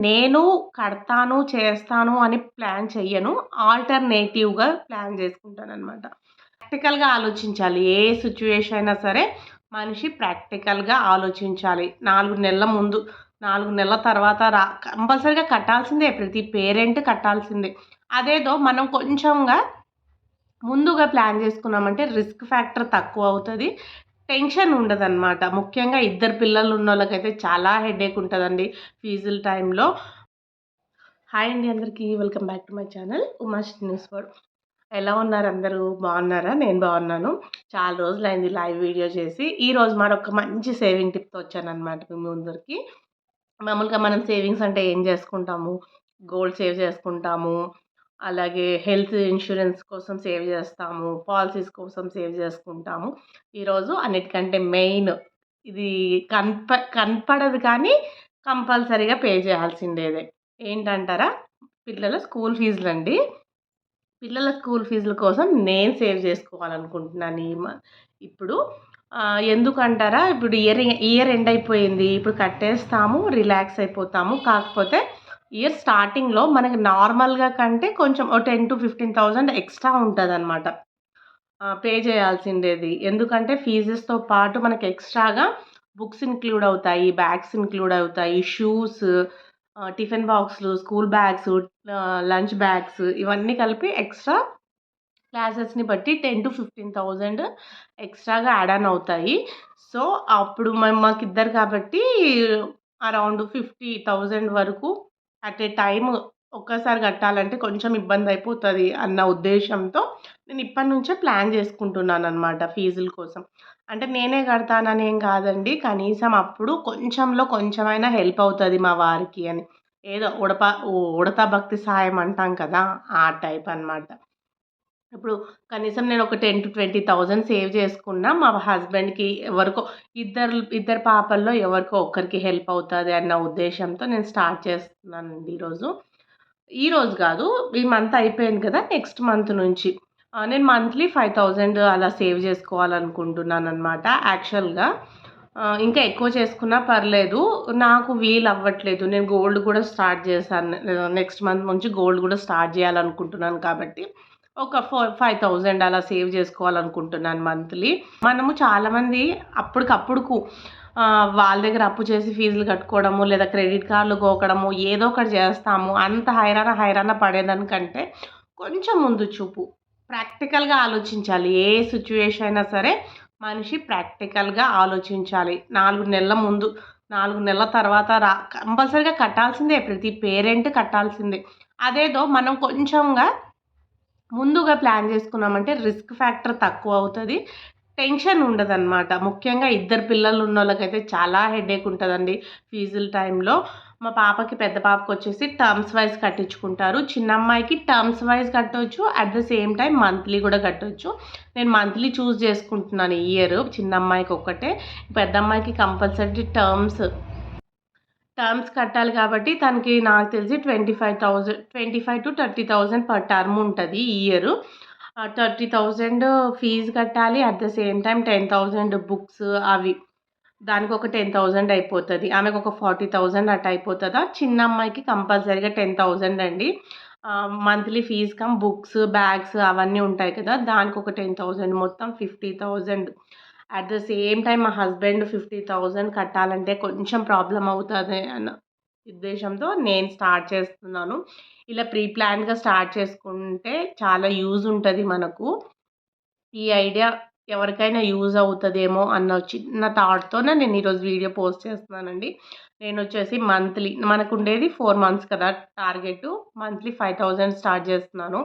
నేను కడతాను, చేస్తాను అని ప్లాన్ చెయ్యను. ఆల్టర్‌నేటివ్‌గా ప్లాన్ చేసుకుంటాను అనమాట ప్రాక్టికల్‌గా ఆలోచించాలి. ఏ సిచ్యువేషన్ అయినా సరే మనిషి ప్రాక్టికల్‌గా ఆలోచించాలి. నాలుగు నెలల ముందు, నాలుగు నెలల తర్వాత రా కంపల్సరీగా కట్టాల్సిందే. ప్రతి పేరెంట్ కట్టాల్సిందే. అదేదో మనం కొంచెంగా ముందుగా ప్లాన్ చేసుకున్నామంటే రిస్క్ ఫ్యాక్టర్ తక్కువ అవుతుంది టెన్షన్ ఉండదనమాట. ముఖ్యంగా ఇద్దరు పిల్లలు ఉన్న వాళ్ళకైతే చాలా హెడేక్ ఉంటుందండి ఫీజుల టైంలో. హాయ్ అండి అందరికీ. Welcome back to my channel Umash news world ఎలా ఉన్నారు అందరూ? బాగున్నారా? నేను బాగున్నాను. చాలా రోజులైంది లైవ్ వీడియో చేసి. ఈరోజు మరొక మంచి సేవింగ్ టిప్‌తో వచ్చానమాట మీ ముందరికి. మామూలుగా మనం సేవింగ్స్ అంటే ఏం చేసుకుంటాము? గోల్డ్ సేవ్ చేసుకుంటాము. అలాగే హెల్త్ ఇన్సూరెన్స్ కోసం సేవ్ చేస్తాము. పాలసీస్ కోసం సేవ్ చేసుకుంటాము. ఈరోజు అన్నిటికంటే మెయిన్ ఇది కనప కనపడదు కానీ కంపల్సరీగా పే చేయాల్సిందేదే. ఏంటంటారా? పిల్లల స్కూల్ ఫీజులు అండి పిల్లల స్కూల్ ఫీజుల కోసం నేను సేవ్ చేసుకోవాలనుకుంటున్నాను ఈ మ ఇప్పుడు ఎందుకంటారా? ఇప్పుడు ఇయర్ ఇయర్ ఎండ్ అయిపోయింది. ఇప్పుడు కట్టేస్తాము. రిలాక్స్ అయిపోతాము. కాకపోతే ఇయర్ స్టార్టింగ్‌లో మనకి నార్మల్‌గా కంటే కొంచెం ఓ 10,000-15,000 ఎక్స్‌ట్రా ఉంటుంది అనమాట పే చేయాల్సిండేది. ఎందుకంటే ఫీజెస్‌తో పాటు మనకి ఎక్స్‌ట్రాగా బుక్స్ ఇంక్లూడ్ అవుతాయి. బ్యాగ్స్ ఇంక్లూడ్ అవుతాయి. షూస్ టిఫిన్ బాక్స్‌లు, స్కూల్ బ్యాగ్స్, లంచ్ బ్యాగ్స్ ఇవన్నీ కలిపి ఎక్స్‌ట్రా క్లాసెస్‌ని బట్టి 10,000-15,000 ఎక్స్‌ట్రాగా యాడ్ ఆన్ అవుతాయి. సో, అప్పుడు మాకు మాకిద్దరు కాబట్టి అరౌండ్ 50,000 వరకు అట్ ఎ టైమ్ ఒక్కసారి కట్టాలంటే కొంచెం ఇబ్బంది అయిపోతుంది అన్న ఉద్దేశంతో నేను ఇప్పటి నుంచే ప్లాన్ చేసుకుంటున్నాను అనమాట ఫీజుల కోసం. అంటే నేనే కడతాననేం కాదండి. కనీసం అప్పుడు కొంచెంలో కొంచెమైనా హెల్ప్ అవుతుంది మా వారికి అని. ఏదో ఉడప ఉడత భక్తి సాయం అంటాం కదా! ఆ టైప్ అనమాట. ఇప్పుడు కనీసం నేను ఒక ten to twenty thousand save చేసుకున్నా మా హస్బెండ్‌కి ఎవరికో ఇద్దరు ఇద్దరు పాపల్లో ఎవరికో ఒక్కరికి హెల్ప్ అవుతుంది అన్న ఉద్దేశంతో నేను స్టార్ట్ చేస్తున్నానండి ఈరోజు. ఈరోజు కాదు. ఈ మంత్ అయిపోయింది కదా! నెక్స్ట్ మంత్ నుంచి. నేను మంత్లీ 5,000 అలా సేవ్ చేసుకోవాలనుకుంటున్నాను అనమాట యాక్చువల్‌గా. ఇంకా ఎక్కువ చేసుకున్నా పర్లేదు. నాకు వీలవ్వట్లేదు. నేను గోల్డ్ కూడా స్టార్ట్ చేశాను. నెక్స్ట్ మంత్ నుంచి గోల్డ్ కూడా స్టార్ట్ చేయాలనుకుంటున్నాను కాబట్టి ఒక ఫోర్ ఫైవ్ థౌజండ్ అలా సేవ్ చేసుకోవాలనుకుంటున్నాను మంత్లీ. మనము చాలామంది అప్పటికప్పుడుకు వాళ్ళ దగ్గర అప్పు చేసి ఫీజులు కట్టుకోవడము, లేదా క్రెడిట్ కార్డులు గోకడము ఏదో ఒకటి చేస్తాము. అంత హైరాణ హైరాణ పడేదానికంటే కొంచెం ముందు చూపు. ప్రాక్టికల్‌గా ఆలోచించాలి. ఏ సిచ్యువేషన్ అయినా సరే మనిషి ప్రాక్టికల్‌గా ఆలోచించాలి. నాలుగు నెలల ముందు, నాలుగు నెలల తర్వాత రా కంపల్సరీగా కట్టాల్సిందే. ప్రతి పేరెంట్ కట్టాల్సిందే. అదేదో మనం కొంచెంగా ముందుగా ప్లాన్ చేసుకున్నామంటే రిస్క్ ఫ్యాక్టర్ తక్కువ అవుతుంది టెన్షన్ ఉండదన్నమాట ముఖ్యంగా ఇద్దరు పిల్లలు ఉన్న వాళ్ళకైతే చాలా హెడేక్ ఉంటుందండి ఫీజుల టైంలో. మా పాపకి పెద్ద పాపకొచ్చేసి టర్మ్స్ వైస్ కట్టించుకుంటారు. చిన్న అమ్మాయికి టర్మ్స్ వైస్ కట్టొచ్చు. At the same time monthly కూడా కట్టొచ్చు. నేను మంత్లీ చూస్ చేసుకుంటున్నాను ఇయర్ చిన్న అమ్మాయికి ఒక్కటే. పెద్ద అమ్మాయికి కంపల్సరీ టర్మ్స్ టర్మ్స్ కట్టాలి కాబట్టి తనకి నాకు తెలిసి twenty five thousand twenty five to thirty thousand per term ఉంటుంది ఇయర్ థర్టీ థౌజండ్ ఫీజు కట్టాలి at the same time ten thousand books అవి. దానికి ఒక టెన్ థౌజండ్ అయిపోతుంది. ఆమెకు ఒక ఫార్టీ థౌజండ్ అట్ అయిపోతుందా? చిన్న అమ్మాయికి కంపల్సరీగా టెన్ థౌజండ్ అండి. Monthly fees cum books bags అవన్నీ ఉంటాయి కదా? దానికి ఒక టెన్ థౌజండ్ మొత్తం fifty thousand at the same time మా హస్బెండ్ 50,000 కట్టాలంటే కొంచెం ప్రాబ్లం అవుతుంది అన్న ఉద్దేశంతో నేను స్టార్ట్ చేస్తున్నాను. ఇలా ప్రీ ప్లాన్గా స్టార్ట్ చేసుకుంటే చాలా యూజ్ ఉంటుంది మనకు. ఈ ఐడియా ఎవరికైనా యూజ్ అవుతుందేమో అన్న చిన్న థాట్‌తోనే నేను ఈరోజు వీడియో పోస్ట్ చేస్తున్నానండి. నేను వచ్చేసి మంత్లీ మనకు ఉండేది ఫోర్ మంత్స్ కదా టార్గెట్ మంత్లీ 5,000 స్టార్ట్ చేస్తున్నాను.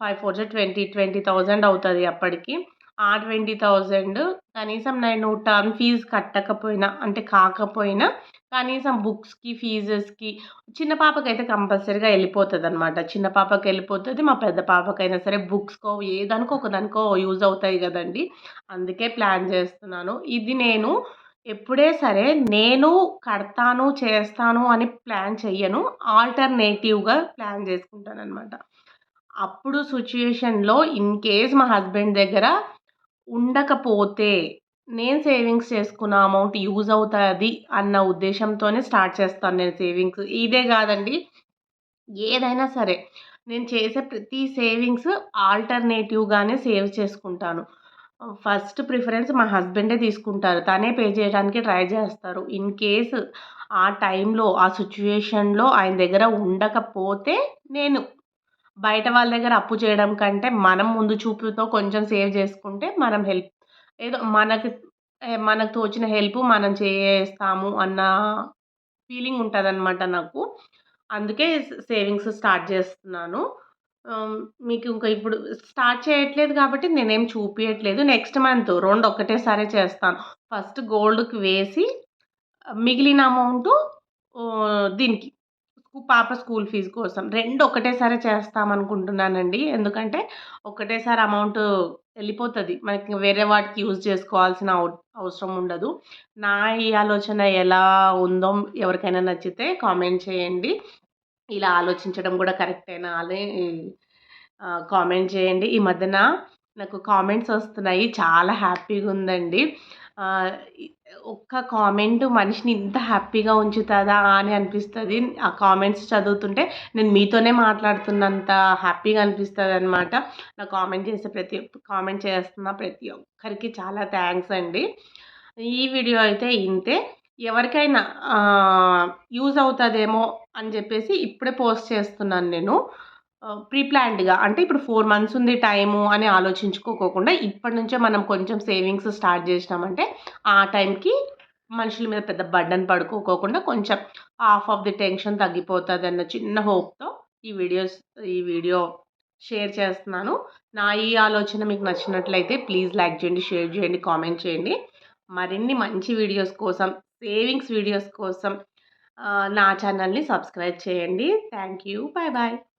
Five four twenty twenty thousand అవుతుంది అప్పటికి. ఆ 20,000 కనీసం నేను టర్మ్ ఫీజ్ కట్టకపోయినా అంటే కాకపోయినా కనీసం బుక్స్‌కి, ఫీజెస్‌కి చిన్న పాపకైతే కంపల్సరీగా ఎళ్ళిపోతదనమాట. చిన్న వెళ్ళిపోతుంది మా పెద్ద పాపకైనా సరే బుక్స్‌కో ఏదానికో ఒకదానికో యూజ్ అవుతాయి కదండి అందుకే ప్లాన్ చేస్తున్నాను. ఇది నేను ఎప్పుడే సరే నేను కడతాను, చేస్తాను అని ప్లాన్ చెయ్యను. ఆల్టర్‌నేటివ్‌గా ప్లాన్ చేసుకుంటాను అనమాట అప్పుడు సిచ్యుయేషన్లో ఇన్ కేస్ మా హస్బెండ్ దగ్గర ఉండకపోతే నేను సేవింగ్స్ చేసుకున్న అమౌంట్ యూజ్ అవుతుంది అన్న ఉద్దేశంతోనే స్టార్ట్ చేస్తాను నేను సేవింగ్స్. ఇదే కాదండి ఏదైనా సరే నేను చేసే ప్రతి సేవింగ్స్ ఆల్టర్నేటివ్గానే సేవ్ చేసుకుంటాను. ఫస్ట్ ప్రిఫరెన్స్ మా హస్బెండే తీసుకుంటారు తనే పే చేయడానికి ట్రై చేస్తారు. ఇన్ కేస్ ఆ టైంలో ఆ సిచ్యువేషన్లో ఆయన దగ్గర ఉండకపోతే నేను బయట వాళ్ళ దగ్గర అప్పు చేయడం కంటే మనం ముందు చూపుతో కొంచెం సేవ్ చేసుకుంటే మనం హెల్ప్. ఏదో మనకి మనకు తోచిన హెల్ప్ మనం చేస్తాము అన్న ఫీలింగ్ ఉంటుందన్నమాట నాకు. అందుకే సేవింగ్స్ స్టార్ట్ చేస్తున్నాను. మీకు ఇంకా ఇప్పుడు స్టార్ట్ చేయట్లేదు కాబట్టి నేనేం చూపించట్లేదు నెక్స్ట్ మంత్ రెండు ఒకటేసారి చేస్తాను. ఫస్ట్ గోల్డ్కి వేసి మిగిలిన అమౌంట్ దీనికి పాప స్కూల్ ఫీజు కోసం. రెండు ఒకటేసారి చేస్తామనుకుంటున్నానండి. ఎందుకంటే ఒకటేసారి అమౌంట్ వెళ్ళిపోతుంది. మనకి వేరే వాటికి యూజ్ చేసుకోవాల్సిన అవసరం ఉండదు. నా ఈ ఆలోచన ఎలా ఉందో ఎవరికైనా నచ్చితే కామెంట్ చేయండి. ఇలా ఆలోచించడం కూడా కరెక్టేనా అని కామెంట్ చేయండి. ఈ మధ్యన నాకు కామెంట్స్ వస్తున్నాయి. చాలా హ్యాపీగా ఉందండి ఒక్క కామెంట్ మనిషిని ఇంత హ్యాపీగా ఉంచుతుందా అని అనిపిస్తుంది. ఆ కామెంట్స్ చదువుతుంటే నేను మీతోనే మాట్లాడుతున్నంత హ్యాపీగా అనిపిస్తుంది అనమాట నా కామెంట్ చేసే ప్రతి కామెంట్ చేస్తున్న ప్రతి ఒక్కరికి చాలా థ్యాంక్స్ అండి. ఈ వీడియో అయితే ఇంతే. ఎవరికైనా యూజ్ అవుతుందేమో అని చెప్పేసి ఇప్పుడే పోస్ట్ చేస్తున్నాను నేను. ప్రీప్లాన్డ్గా అంటే ఇప్పుడు ఫోర్ మంత్స్ ఉంది టైము అని ఆలోచించుకోకుండా ఇప్పటి నుంచే మనం కొంచెం సేవింగ్స్ స్టార్ట్ చేసినామంటే ఆ టైంకి మనుషుల మీద పెద్ద బర్డన్ పడుకోకుండా కొంచెం హాఫ్ ఆఫ్ ది టెన్షన్ తగ్గిపోతుంది అన్న చిన్న హోప్తో ఈ వీడియోస్ ఈ వీడియో షేర్ చేస్తున్నాను. నా ఈ ఆలోచన మీకు నచ్చినట్లయితే ప్లీజ్ లైక్ చేయండి షేర్ చేయండి కామెంట్ చేయండి. మరిన్ని మంచి వీడియోస్ కోసం సేవింగ్స్ వీడియోస్ కోసం నా ఛానల్ని సబ్స్క్రైబ్ చేయండి. Thank you bye bye